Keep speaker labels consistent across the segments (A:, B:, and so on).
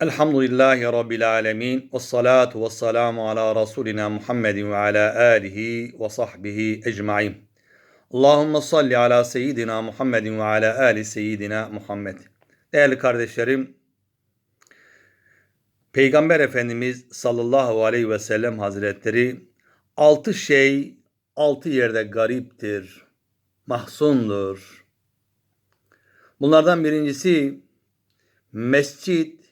A: Elhamdülillahi Rabbil alemin. Ve salatu ve selamu ala Resulina Muhammedin ve ala alihi ve sahbihi ecmain. Allahümme salli ala seyyidina Muhammedin ve ala ali seyyidina Muhammed. Değerli kardeşlerim, Peygamber Efendimiz sallallahu aleyhi ve sellem hazretleri altı şey altı yerde gariptir, mahzundur. Bunlardan birincisi mescit,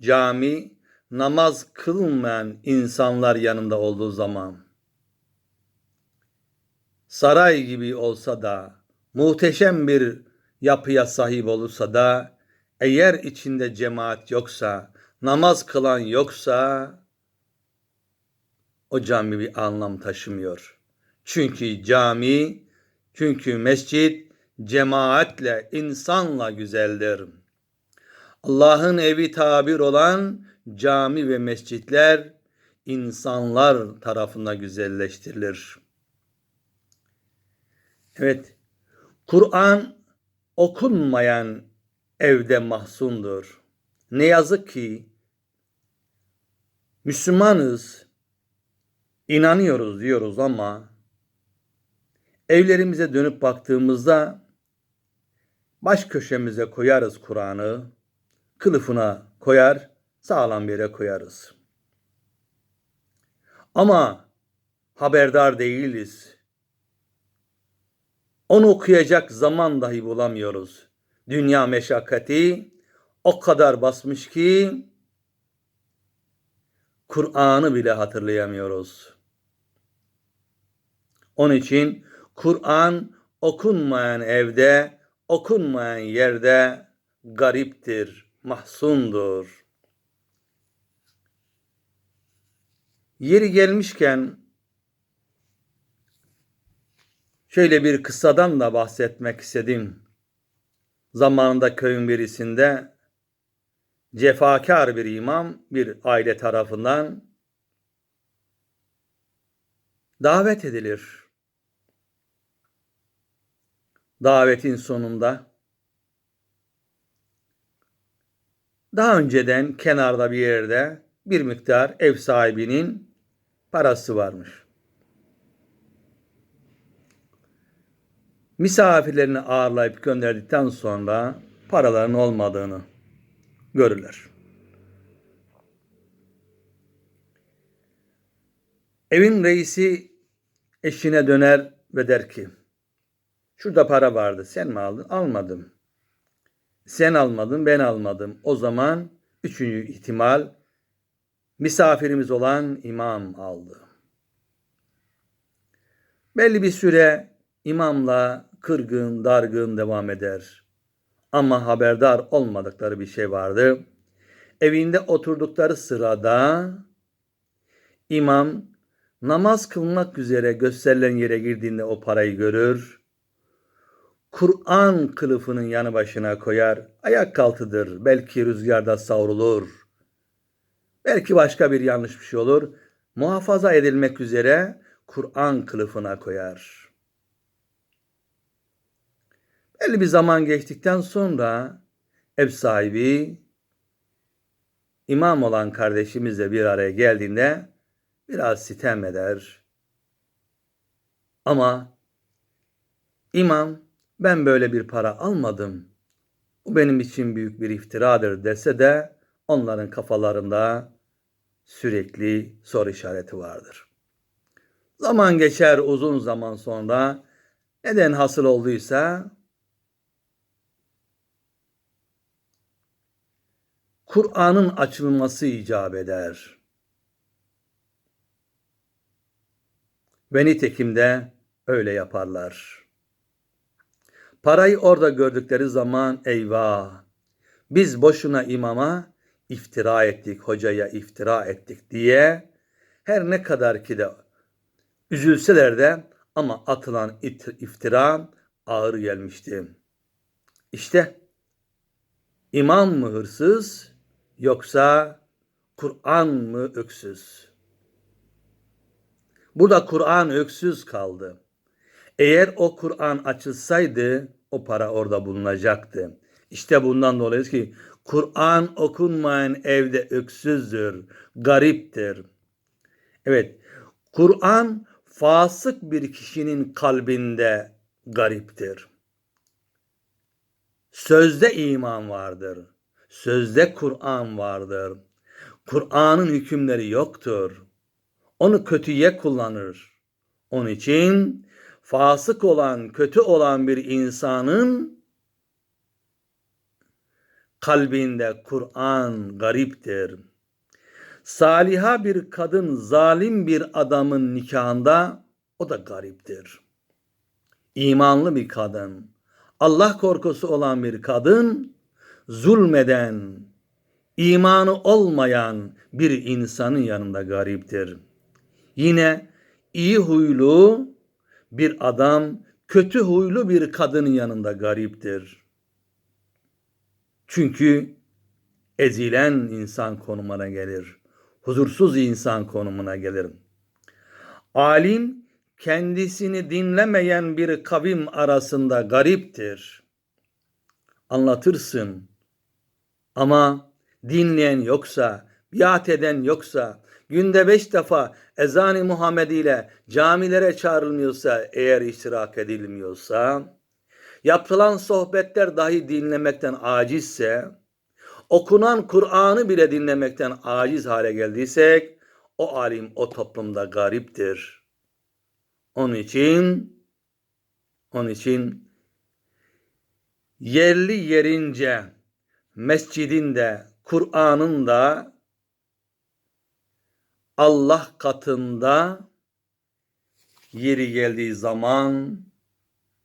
A: cami, namaz kılmayan insanlar yanında olduğu zaman. Saray gibi olsa da, muhteşem bir yapıya sahip olursa da, eğer içinde cemaat yoksa, namaz kılan yoksa, o cami bir anlam taşımıyor. Çünkü cami, çünkü mescit cemaatle, insanla güzeldir. Allah'ın evi tabir olan cami ve mescitler insanlar tarafından güzelleştirilir. Evet, Kur'an okunmayan evde mahzundur. Ne yazık ki Müslümanız, inanıyoruz diyoruz ama evlerimize dönüp baktığımızda baş köşemize koyarız Kur'an'ı, kılıfına koyar, sağlam yere koyarız. Ama haberdar değiliz. Onu okuyacak zaman dahi bulamıyoruz. Dünya meşakkati o kadar basmış ki Kur'an'ı bile hatırlayamıyoruz. Onun için Kur'an okunmayan evde, okunmayan yerde gariptir, mahzundur. Yeri gelmişken şöyle bir kıssadan da bahsetmek istedim. Zamanında köyün birisinde cefakar bir imam bir aile tarafından davet edilir. Davetin sonunda daha önceden kenarda bir yerde bir miktar ev sahibinin parası varmış. Misafirlerini ağırlayıp gönderdikten sonra paraların olmadığını görürler. Evin reisi eşine döner ve der ki şurada para vardı sen mi aldın? Almadım. Sen almadın ben almadım. O zaman üçüncü ihtimal misafirimiz olan imam aldı. Belli bir süre imamla kırgın, dargın devam eder. Ama haberdar olmadıkları bir şey vardı. Evinde oturdukları sırada imam namaz kılmak üzere gösterilen yere girdiğinde o parayı görür. Kur'an kılıfının yanı başına koyar. Ayak altıdır. Belki rüzgarda savrulur. Belki başka bir yanlış bir şey olur. Muhafaza edilmek üzere Kur'an kılıfına koyar. Belli bir zaman geçtikten sonra ev sahibi imam olan kardeşimizle bir araya geldiğinde biraz sitem eder. Ama imam ben böyle bir para almadım. Bu benim için büyük bir iftiradır dese de onların kafalarında sürekli soru işareti vardır. Zaman geçer uzun zaman sonra neden hasıl olduysa Kur'an'ın açılması icap eder. Ve nitekim de öyle yaparlar. Parayı orada gördükleri zaman eyvah biz boşuna imama iftira ettik, hocaya iftira ettik diye her ne kadar ki de üzülseler de ama atılan iftira ağır gelmişti. İşte imam mı hırsız yoksa Kur'an mı öksüz? Burada Kur'an öksüz kaldı. Eğer o Kur'an açılsaydı o para orada bulunacaktı. İşte bundan dolayı ki Kur'an okunmayan evde öksüzdür, gariptir. Evet, Kur'an fasık bir kişinin kalbinde gariptir. Sözde iman vardır. Sözde Kur'an vardır. Kur'an'ın hükümleri yoktur. Onu kötüye kullanır. Onun için fasık olan, kötü olan bir insanın kalbinde Kur'an gariptir. Saliha bir kadın zalim bir adamın nikahında o da gariptir. İmanlı bir kadın, Allah korkusu olan bir kadın, zulmeden, imanı olmayan bir insanın yanında gariptir. Yine iyi huylu bir adam, kötü huylu bir kadının yanında gariptir. Çünkü ezilen insan konumuna gelir. Huzursuz insan konumuna gelir. Alim kendisini dinlemeyen bir kavim arasında gariptir. Anlatırsın ama dinleyen yoksa, biat eden yoksa, günde beş defa ezan-ı Muhammed ile camilere çağrılmıyorsa, eğer iştirak edilmiyorsa, yapılan sohbetler dahi dinlemekten acizse, okunan Kur'an'ı bile dinlemekten aciz hale geldiysek, o alim o toplumda gariptir. Onun için, onun için yerli yerince mescidinde, Kur'an'ın da Allah katında yeri geldiği zaman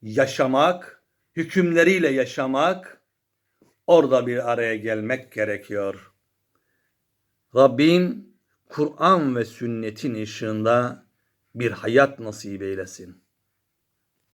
A: yaşamak, hükümleriyle yaşamak, orada bir araya gelmek gerekiyor. Rabbim Kur'an ve sünnetin ışığında bir hayat nasip eylesin.